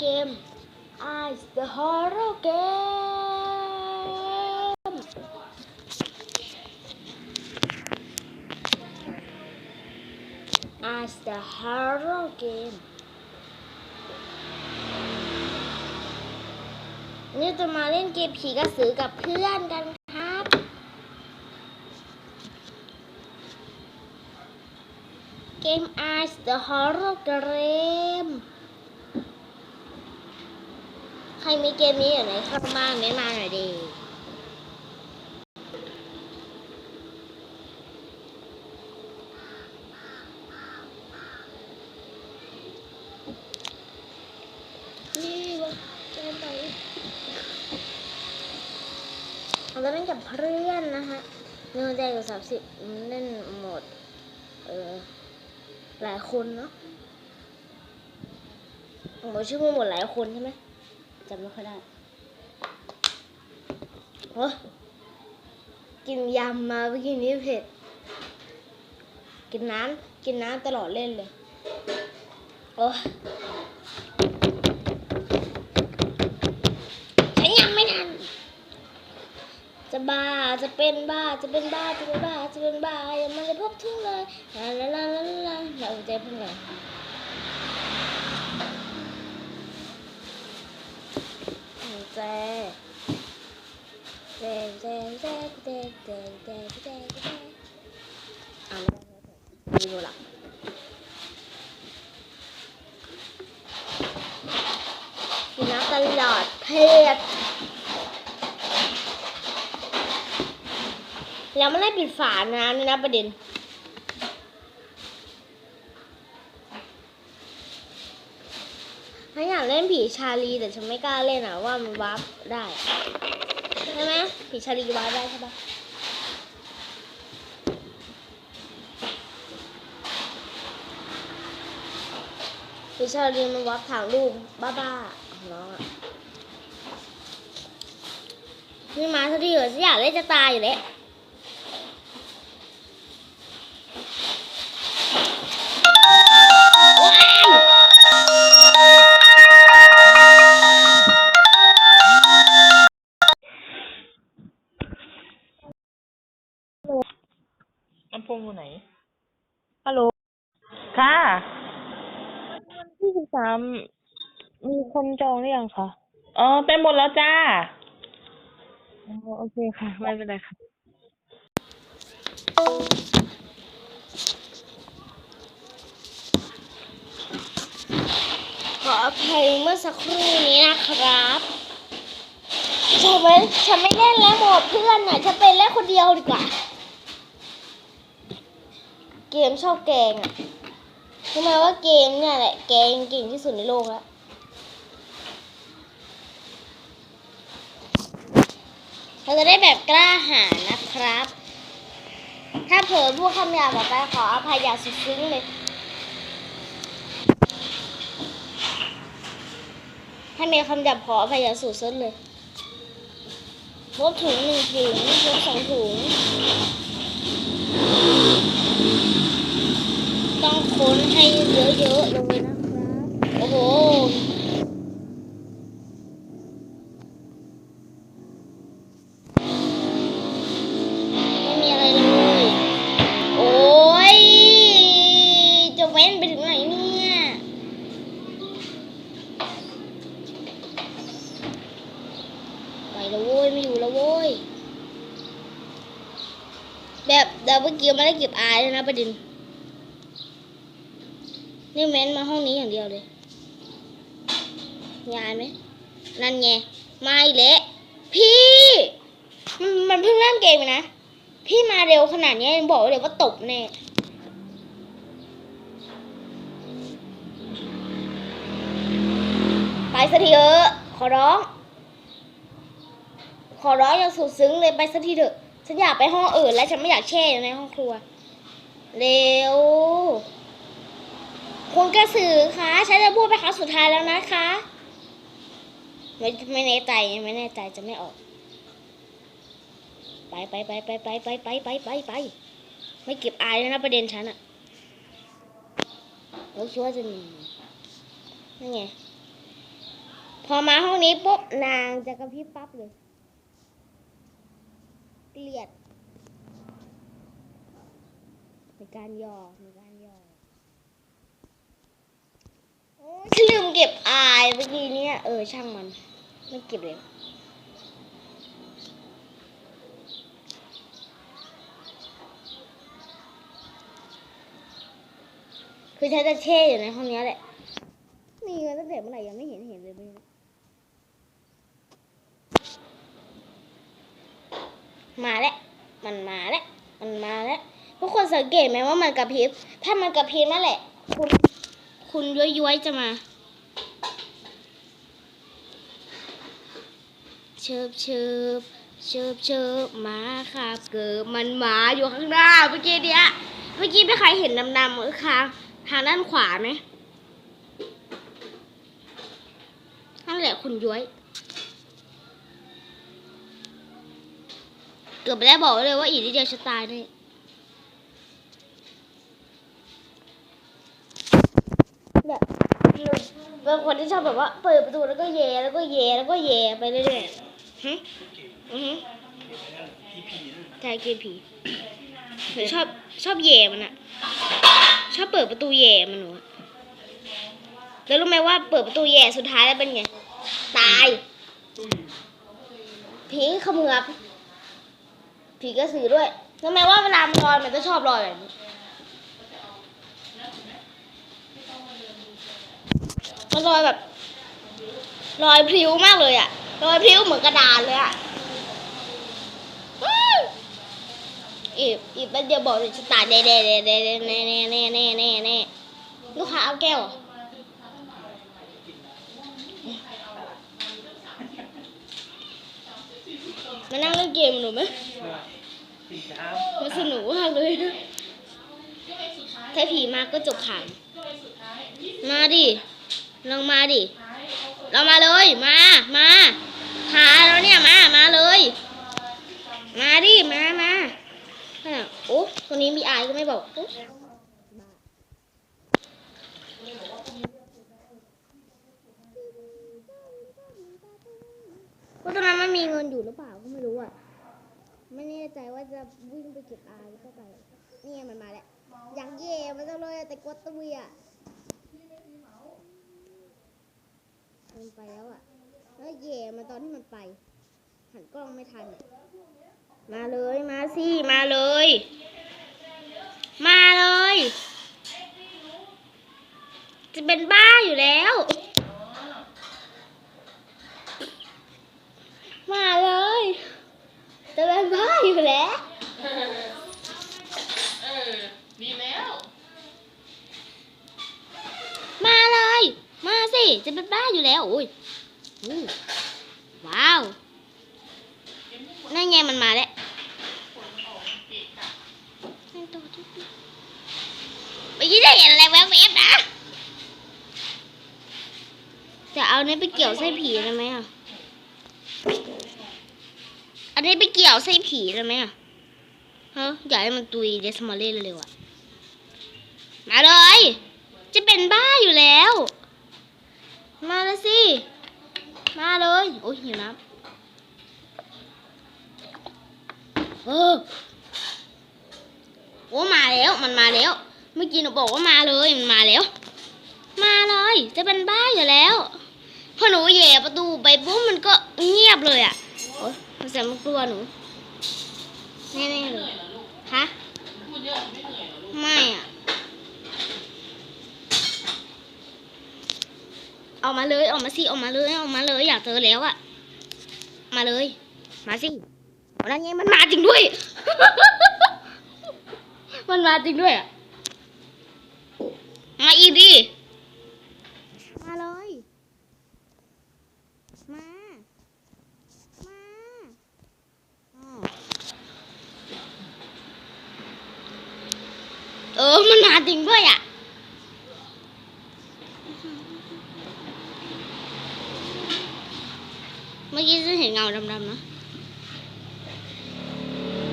game Ice the horror game Ice the horror game นี่จะมาเล่นเกมผีกระสือกับเพื่อนกันครับ เกม Ice the Horror Game ใค รมีเกมนี้อยู่ไหนข้างบ้างแนะนำหน่อยดีนี่วะเกมไหนเราเล่นกับเพื่อนนะฮะเงินใจกับสามสิบเล่นหมด เออ หลายคนเนาะผมชื่อมันหมดหลายคนใช่ไหม จำไม่ค่อยได้โอ้กินยำมาเมื่อกี้นี้เผ็ด กินน้ำกินน้ำตลอดเล่นเลยโอ้ฉันยังไม่ทันจะบ้าจะเป็นบ้าจะเป็นบ้าจะเป็นบ้าจะเป็นบ้ายังไม่ได้พบถึงเลยลาลาลาลาลาเราจะเพิ่งเลย เจเจเจเจเจเจเจเจเจเจอ่านไม่ได้ไม่รู้ลักกินน้ำตลอดเผ็ดแล้วไม่ได้ปิดฝาน้ำนะประเด็น ถ้าอยากเล่ นผีชาลีแต่ฉันไม่กล้าเล่นอะว่ามันวาร์ปได้ใช่ไหมผีชาลีวาร์ปได้ใช่ปะผีชาลีมันวาร์ปทางลูกบ้าๆของน้องอะนี่มาสักทีเหรอฉันอยากเล่นจะตายอยู่แล้ว ลำโพงอยู่ไหน ฮัลโหล ค่ะ วันที่สิบสามมีคนจองหรือยังคะอ๋อเต็มหมดแล้วจ้า อ๋อโอเคค่ะ ไม่เป็นไรค่ะ ขออภัยเมื่อสักครู่นี้นะครับฉันไม่ฉันไม่เล่นแล้วหมดเพื่อนน่ะฉันไปเล่นคนเดียวดีกว่า เกมชอบแกงอะรู้ไหมว่าเกมเนี่ยแหละแกงเก่งที่สุดในโลกแล้วเราจะได้แบบกล้าหาญนะครับ ถ้าเผลอพูดคำหยาบออกไปขออภัยอย่าสุดซึ้งเลยให้มีคำหยาบขออภัยอย่าสุดซึ้งเลยลบถุงหนึ่งถุงลบสองถุง ต้องค้นให้เยอะๆเลยนะครับ โอ้โหไม่มีอะไรเลย โอ้ย จะเว้นไปถึงไหนเนี่ย ไปแล้วโว้ย ไม่อยู่แล้วโว้ย แบบดาวเมื่อกี้ไม่ได้เก็บอายเลยนะประเด็น นี่เม้นมาห้องนี้อย่างเดียวเลยยายไหมนั่นไงมาอีกแล้วพี่ มันมันเพิ่งเริ่มเกมนะ พี่มาเร็วขนาดนี้ยังบอกเลยว่าตบแน่ไปสักทีเถอะขอร้อง ขอร้องอย่างสุดซึ้งเลยไปสักทีเถอะ ฉันอยากไปห้องอื่นแล้วฉันไม่อยากแช่อยู่ในห้องครัว เร็ว คุณกระสือคะฉันจะพูดไปครั้งสุดท้ายแล้วนะคะ ไม่ไม่แน่ใจไม่แน่ใจจะไม่ออก ไปไปไปไปไปไปไปไปไปไปไม่เก็บอายแล้วนะประเด็นฉันอะแล้วคิดว่าจะหนีนั่นไง พอมาห้องนี้ปุ๊บนางจะกระพริบปั๊บเลย เกลียดในการยอกในการหยอกโอ้ย ฉันลืมเก็บอายเมื่อกี้เนี่ยเออช่างมัน ไม่เก็บเลยคือฉันจะแช่อยู่ในห้องนี้แหละมีเงินตั้งแต่เมื่อไหร่ยังไม่เห็นเห็นเลยไม่รู้มาแล้ว มันมาแล้ว มันมาแล้ว ทุกคนสังเกตไหมว่ามันกระพริบ ถ้ามันกระพริบนั่นแหละ คุณ คุณย้อยๆจะมา เชิบเชิบเชิบเชิบหมาค่ะเกิดมันหมาอยู่ข้างหน้าเมื่อกี้เนี้ยเมื่อกี้ไม่ใครเห็นดำๆเออค่ะทางด้านขวาไหมนั่นแหละคุณย้อยเกือบไปแล้บอกเลยว่าอีกนิดเดียวจะตายแน่บบ เป็นคนที่ชอบแบบว่าเปิดประตูแล้วก็เยแล้วก็เยแล้วก็เยไปเรื่อยๆฮึอือฮึใช่กินผีหนูชอบชอบเยมันอะชอบเปิดประตูเยมันหนูอะแล้วรู้ไหมว่าเปิดประตูเยสุดท้ายแล้วเป็นไง ตาย ผีเขมือบผีกระสือด้วยรู้ไหมว่าเวลามันลอยมันจะชอบลอยแบบนี้ มันลอยแบบลอยพลิ้วมากเลยอะลอยพลิ้วเหมือนกระดานเลยอะอีบอีบแป๊บเดียวบอกเลยจะตายแน่แน่แน่แน่แน่แน่แน่แน่แน่แน่ลูกค้าเอาแก้วมานั่งเล่นเกมหนูไหมมันสนุกมากเลยถ้าผีมาก็จบข่าวมาดิ ลงมาดิเรามาเลยมา มาหาเราเนี่ยมา มาเลย มาดิ มามาโอ้ตัวนี้มีอายก็ไม่บอกโอ๊ะว่าตอนนั้นมันมีเงินอยู่หรือเปล่าก็ไม่รู้อะ ไม่แน่ใจว่าจะวิ่งไปเก็บอายหรือเปล่านี่ไงมันมาแล้ว อย่างเย่มันต้องเลยแต่กดตุยอะ มันไปแล้วอะแล้วเย่มาตอนที่มันไป หันกล้องไม่ทัน มาเลยมาสิมาเลย มาเลย จะเป็นบ้าอยู่แล้ว มาเลย จะเป็นบ้าอยู่แล้ว เออ ดีแล้ว มาเลย มา สิจะเป็นบ้าอยู่แล้วอุ้ยว้าวนั่นไงมันมาแล้วเมื่อกี้ได้เห็นอะไรแวบๆนะจะเอาเนี้ยไปเกี่ยวไส้ผีได้ไหมอะอันนี้ไปเกี่ยวไส้ผีได้ไหมอะฮะอยากให้มันตุยเดสมอลเล่เร็วๆอะมาเลย จะเป็นบ้าอยู่แล้ว สิ มาเลย โอ้ยหิวน้ำเออโอ้มาแล้วมันมาแล้ว เมื่อกี้หนูบอกว่ามาเลยมันมาแล้ว มาเลย จะเป็นบ้าอยู่แล้วพอหนูแหย่ประตูไปปุ๊บมันก็เงียบเลยอะโอ้ยมันเสียงมันกลัวหนูแน่ๆเลยฮะไม่อยเหรอลูกไม่อะ ออกมาเลยออกมาสิออกมาเลยออกมาเลยอยากเจอแล้วอะมาเลย มาสิเอานั่นไงมันมาจริงด้วย มันมาจริงด้วยอะมาอีกดิมาเลย มา มาอ้อเออมันมาจริงด้วยอะ เมื่อ กี้ฉันเห็นเงาดำๆนะ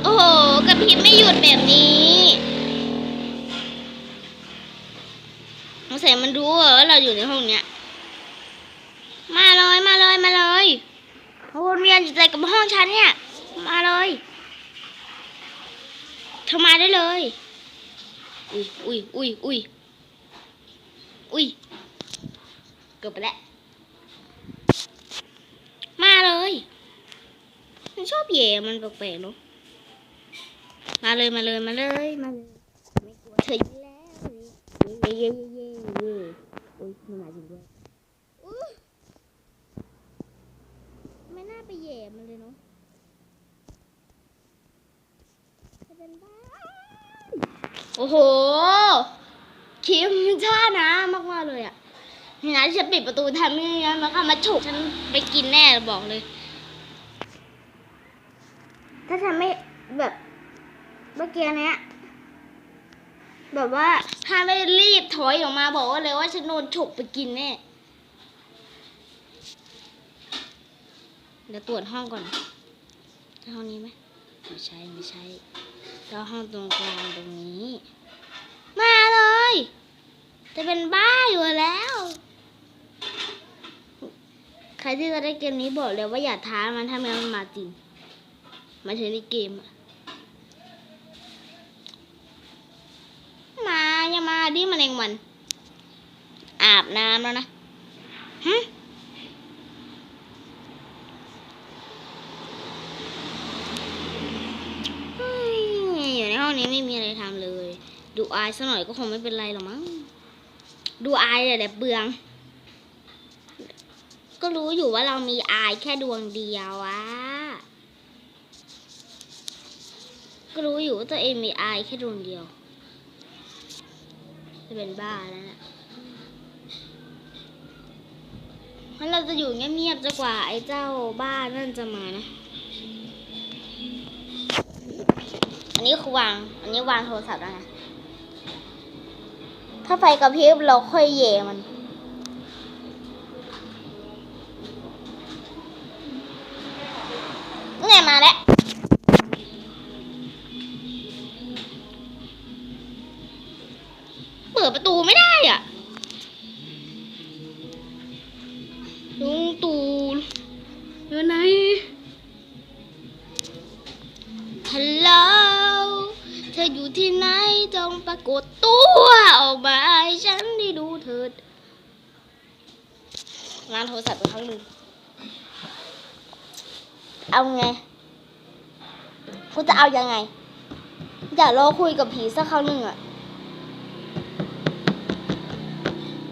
โอ้โหกระพริบไม่หยุดแบบนี้สงสัยมันรู้เหรอว่าเราอยู่ในห้องเนี้ย มาเลยมาวนเวียนอยู่แต่กับห้องฉันเนี่ย มาเลยเธอมาได้เลย อุ้ยอุ้ยอุ้ยอุ้ยอุ้ยเกือบไปแล้ว เลยมันชอบเหย่มันแปลกๆเนาะมาเลยมาเลยมาเลยมาเลยไม่กลัวเธออยู่แล้วเย่เย่เย่เย่เย่โอ้ยมันมาจริงด้วยอู้ไม่น่าไปแย่มันเลยเนาะจะเป็นบ้าโอ้โหคิมช่านะมากมากๆเลยอะ นี่นะที่ฉันปิดประตูทำไม่งั้นมันก็มาฉกฉันไปกินแน่บอกเลย ถ้าฉันไม่แบบเมื่อกี้เนี้ยแบบว่าถ้าไม่รีบถอยออกมาบอกว่าเลยว่าฉันโดนฉกไปกินแน่เดี๋ยวตรวจห้องก่อนใช่ห้องนี้ไหมไม่ใช่ไม่ใช่แล้วห้องตรงกลางตรงนี้ มาเลย จะเป็นบ้าอยู่แล้ว ใครที่จะได้เกมนี้บอกเลยว่าอย่าท้ามันถ้าไม่งั้นมันมาจริงมายถึงในเกมมาอย่ามาดิมันเองวัน อาบน้ำแล้วนะฮะอยู่ในห้องนี้ไม่มีอะไรทำเลย ดูอายซะหน่อยก็คงไม่เป็นไรหรอกมั้งดูอายแต่เบือง ก็รู้อยู่ว่าเรามีอายแค่ดวงเดียวอะก็รู้อยู่ว่าตัวเองมีอายแค่ดวงเดียว จะเป็นบ้าแล้วนะงั้นเราจะอยู่เงียบๆจนกว่าไอ้เจ้าบ้านั่นจะมานะ อันนี้คือวาง อันนี้วางโทรศัพท์แล้วนะ ถ้าไฟกระพริบเราค่อยเย่มัน เอาไงกูจะเอายังไงอย่ารอคุยกับผีสักครั้งหนึ่งอะ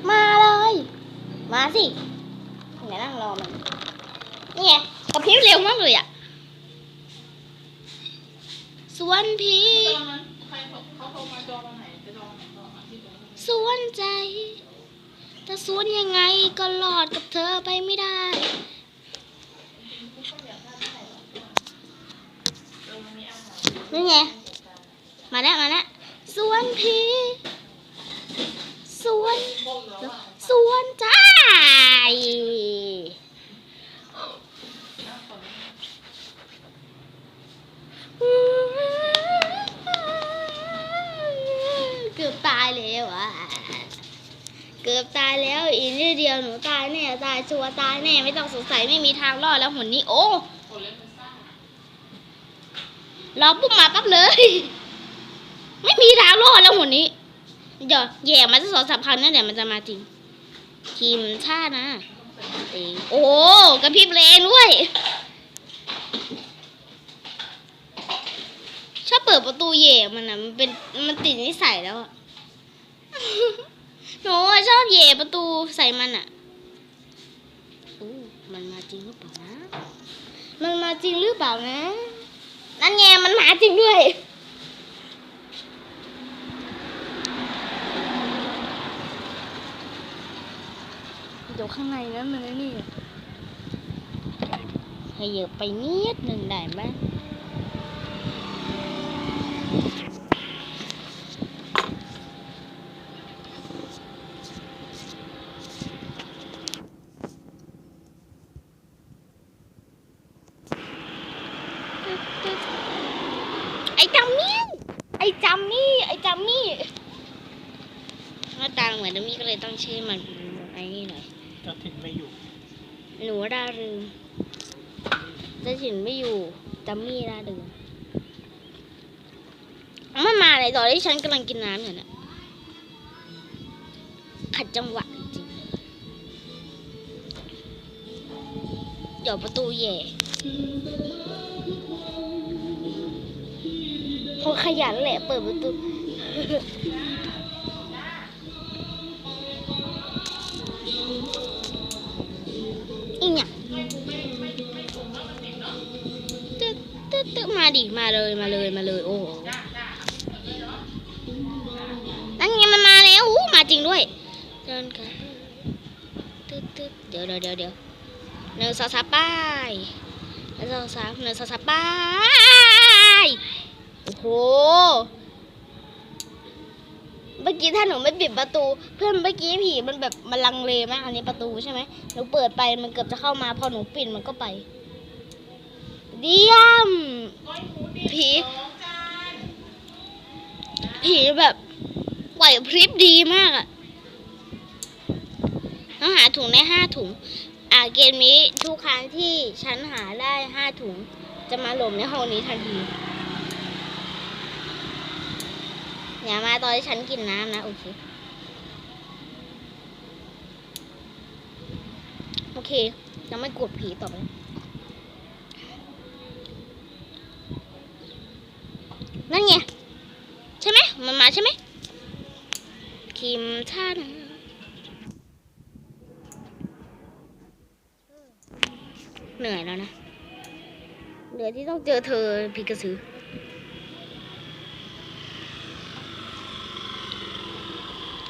มาเลย มาสิเดี๋ยวนั่งรอมันนี่ไงกระพริบเร็วมากเลยอะสวนผีตอนนั้นใครเขาเขาโทรมาจองวันไหนจะจองวันไหนก่อนอะที่ตรงสวนใจถ้าสวนยังไงก็รอดกับเธอไปไม่ได้ นี่ไง มาแล้วมาแล้วสวนผีสวน สวนใจเกือบตายแล้วอะ เกือบตายแล้วอีกนิดเดียวหนูตายแน่ตายชัวร์ตายแน่ไม่ต้องสงสัยไม่มีทางรอดแล้วหุ่นนี้โอ้ เรอปุ๊บมาปั๊บเลย ไม่มีทางรอดแล้วหุ่นนี้เดี๋ยวแย่มันจะสองสามคำนั่นเดี๋ยวมันจะมาจริงทีมชาตินะโอ้กระพริบแรงด้วยชอบเปิดประตูเหย่มันอะมันเป็นมันติดนิสัยแล้วอะหนูชอบเหย่ประตูใส่มันอะอู้มันมาจริงหรือเปล่านะ มันมาจริงหรือเปล่านะ นั่นไงมันมาจริงด้วยเดี๋ยวข้างในนั้นมันนี่ให้เยอะไปนิดหนึ่งได้ไหมไอ้จั มมี่ไอ้จัมมี่ไอ้จัมมี่หน้าตาเหมือนจัมมี่ก็เลยต้องชื่อมันไอ้นี่หน่อยจะถึงไม่อยู่ หนูดารึงยจะถินไม่อยู่จัมมี่น่าเดือมันมาเลยตอนที่ฉันกำลังกินน้ำอยู่เนี่ยขัดจังหวะจริงๆเดี๋ยวประตูแย่ เขาขยันแหละเปิดประตูอีหยังตึ๊ดตึ๊ดตึ๊ดมาดิ มาเลย มาเลย มาเลย โอ้นั่นไงมันมาแล้วอู้มาจริงด้วย เดินกันตึ๊ดตึ๊ดเดี๋ยวเดี๋ยวเดี๋ยวเดี๋ยวเนินสาวสาป้ายเนินสาวสาเนินสาวสาป้าย เมื่อกี้ถ้าหนูไม่ปิดประตู เพื่อนเมื่อกี้ผีมันแบบมันลังเลมากอันนี้ประตูใช่ไหมหนูเปิดไปมันเกือบจะเข้ามา พอหนูปิดมันก็ไปเดียมผีผีแบบไหวพริบดีมากอะต้องหาถุงได้ห้าถุง อ่าเกมนี้ทุกครั้งที่ฉันหาได้ห้าถุง จะมาหลบในห้องนี้ทันที อย่ามาตอนที่ฉันกินน้ำนะ โอเค โอเคยังไม่กดผีต่อไปนั่นไง ใช่ไหมมันมาใช่ไหมคิมท่านเหนื่อยแล้วนะ เหนื่อยที่ต้องเจอเธอพีกระสือ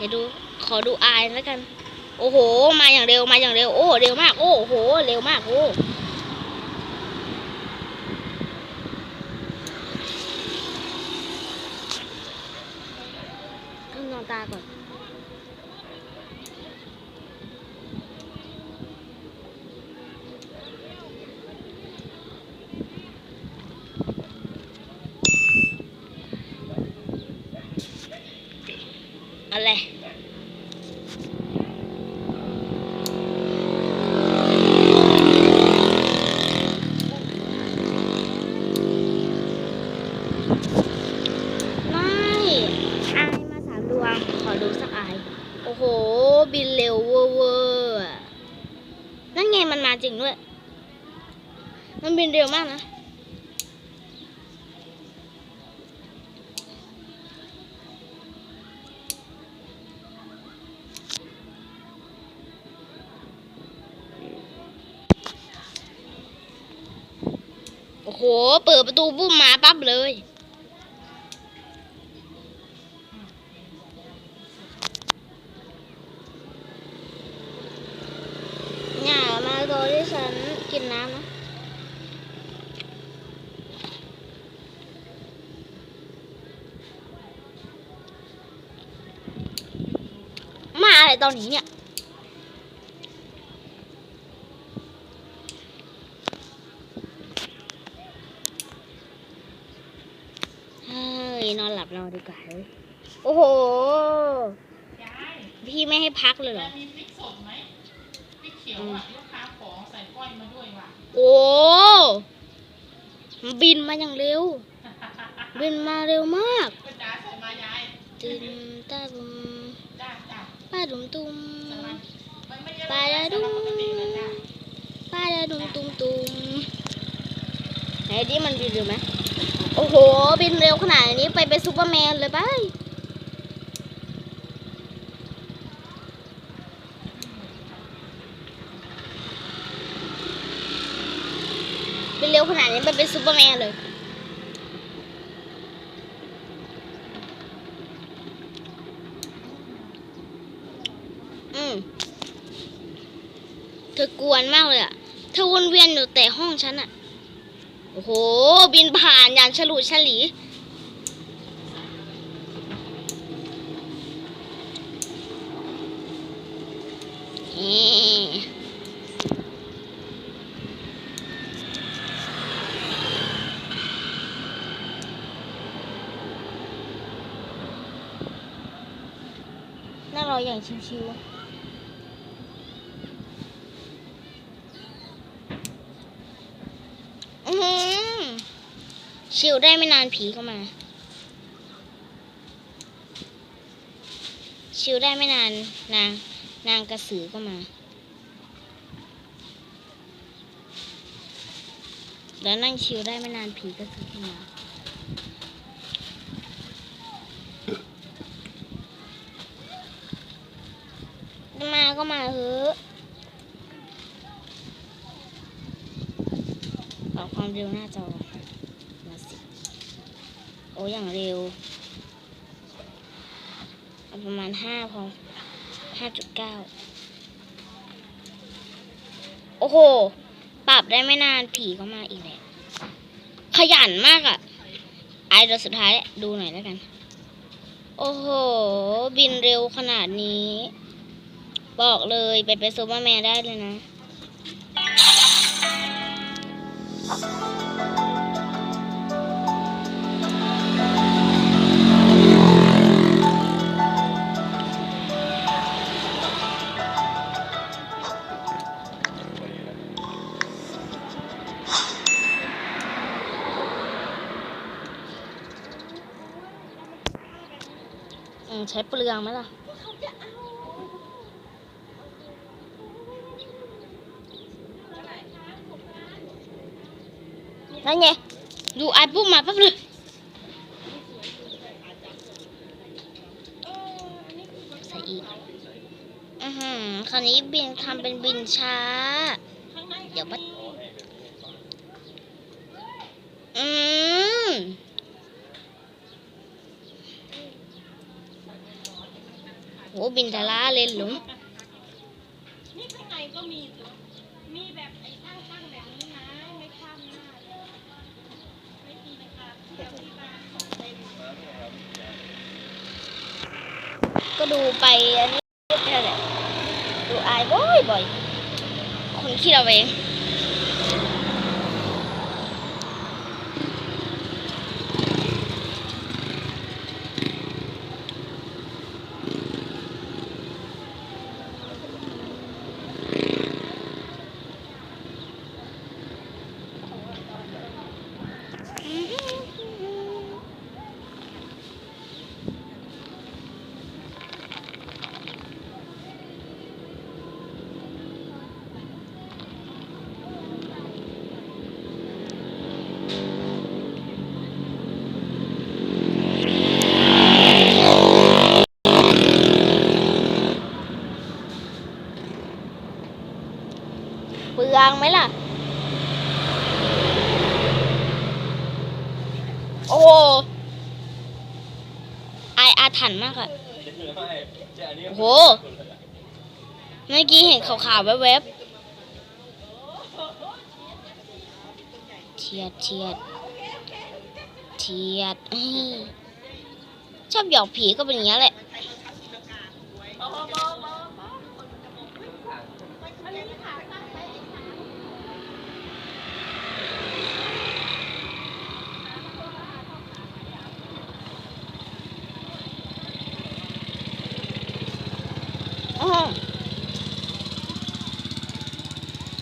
ดี๋ยวดู ขอดูอายแล้วกัน โอ้โห มาอย่างเร็ว มาอย่างเร็ว โอ้ เร็วมาก โอ้โห เร็วมาก โอ้ต้องนอนตาก่อน อะไร ไม่อายมาสามดวง ขอดูสักอาย โอ้โห บินเร็วเวอร์เวอร์อะนั่นไงมันมาจริงด้วย มันบินเร็วมากนะ โอ้โหเปิดประตูปุ๊บมาปั๊บเลยอย่ามาตอนที่ฉันกินน้ำนะมาอะไรตอนนี้เนี่ย เฮ้ย นอนหลับเรา ดีกว่าเฮ้ยโอ้โห พี่ไม่ให้พักเลยเหรอมีพริกสดไหมพริกเขียวอะลูกค้าขอใส่ก้อยมาด้วยว่ะ โอ้มันบินมาอย่างเร็ว บินมาเร็วมากก็จ้าใส่มายายตึมตาบุมจ้าจ้าป้าดุมตุมใส่มามันไม่เยอะปลาดาดุมปกตินะจ้าป้าดาดุมตุมตุมไหนดิมันบินเร็วไหม โอ้โห บินเร็วขนาดนี้ไปเป็นซูเปอร์แมนเลยไปบินเร็วขนาดนี้ไปเป็นซูเปอร์แมนเลยอืมเธอกวนมากเลยอะเธอวนเวียนอยู่แต่ห้องฉันอะ โอ้โห บินผ่านอย่างฉลุฉลีเอ๊ะนั่งรออย่างชิวๆ ชิลได้ไม่นานผีก็มา ชิลได้ไม่นานนางนางกระสือก็มา แล้วนั่งชิลได้ไม่นานผีกระสือก็มามาก็มาเถอปรับความเร็วหน้าจอ โอ้อย่างเร็ว ประมาณห้าพอห้าจุดเก้าโอ้โห ปรับได้ไม่นานผีก็มาอีกแล้ว ขยันมากอะ่ะ ไอเดี๋ยวสุดท้ายแหละดูหน่อยแล้วกัน โอ้โห บินเร็วขนาดนี้ บอกเลยไปเป็นซูเปอร์แมนได้เลยนะ ใช้เปลืองไหมล่ะนั่นไงดูไอปุ๊บมาปั๊บเลยใส่อีกอือหือคราวนี้บินทำเป็นบินช้า เดี๋ยวบัดอืม โหบินทลาเลยหลุงนี่ข้างในก็มีตัวมีแบบไอ้ข้างข้างแบบนี้นะไม่ข้ามหน้าเลยไม่มีนะคะเดี๋ยวที่บ้านของเต็มก็ดูไปอันนี้แค่แหละดูอายบ่อยบ่อยคนขี้เราเอง มล่ะ โอ้โหไอายอาถรรพ์มากอะโอ้โห เมื่อกี้เห็นขาวๆแวบๆเทียดเทียดเทียดชอบหยอกผีก็เป็นอย่างนี้แหละ อื้อหือ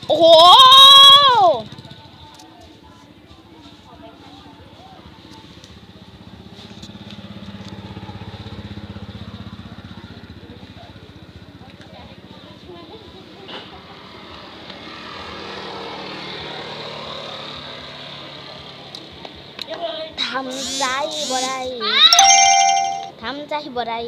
โอ้โห ทำใจบ่ได้ทำใจบ่ได้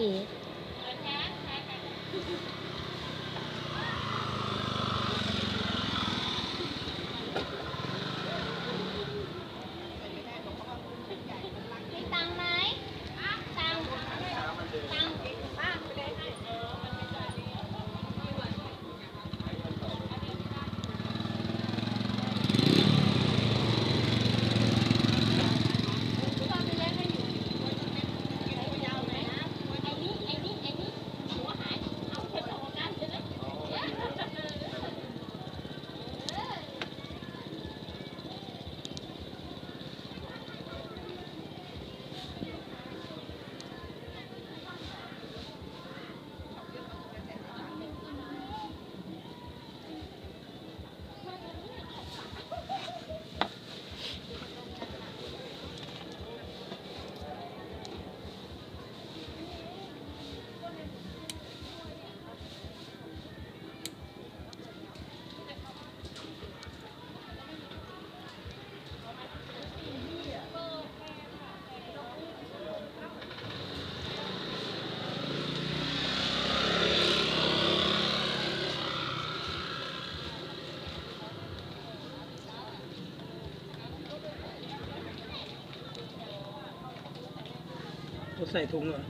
ใส่ถุงเหรอ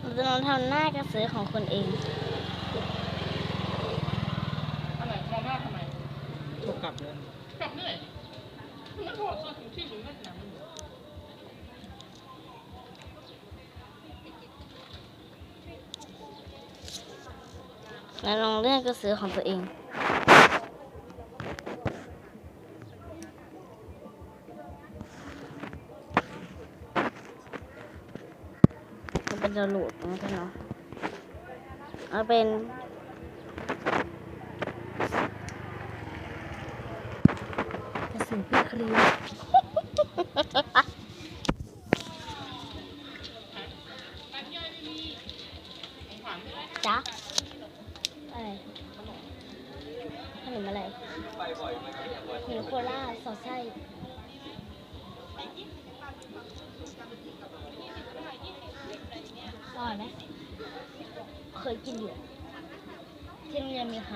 เราจะลองทำหน้ากระสือของคนเองอะไรมองหน้าทำไมก็กลับแล้วกลับเหนื่อยมันถอดเสื้อถุงที่หรือไม่หนังมันอยู่แล้วลองเลือกกระสือของตัวเอง จะหลุดนะท่านเนาะเอาเป็นกระสุนพี่ครี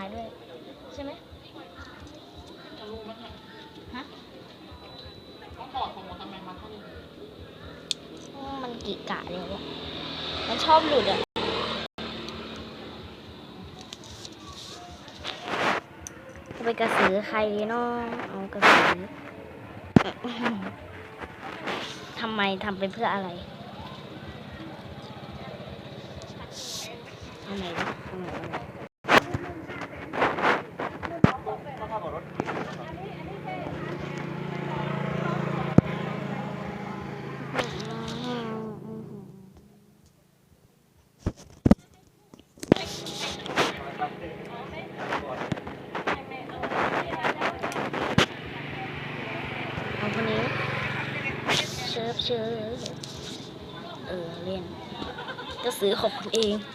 ายด้วย ใช่ไหมจะรู้ไหมฮะฮะต้องถอดผมมาทำไมมันเขาเลยเพราะว่ามันกิกะเลยวะมันชอบหลุดอะจะไปกระสือใครดีเนาะเอากระสือทำไมทำไปเพื่ออะไรเอาไหนดิเอาไหนเอาไหนเอาคนนี้เชิบเชิบเออ เล่น ก็ซื้อของคน เอง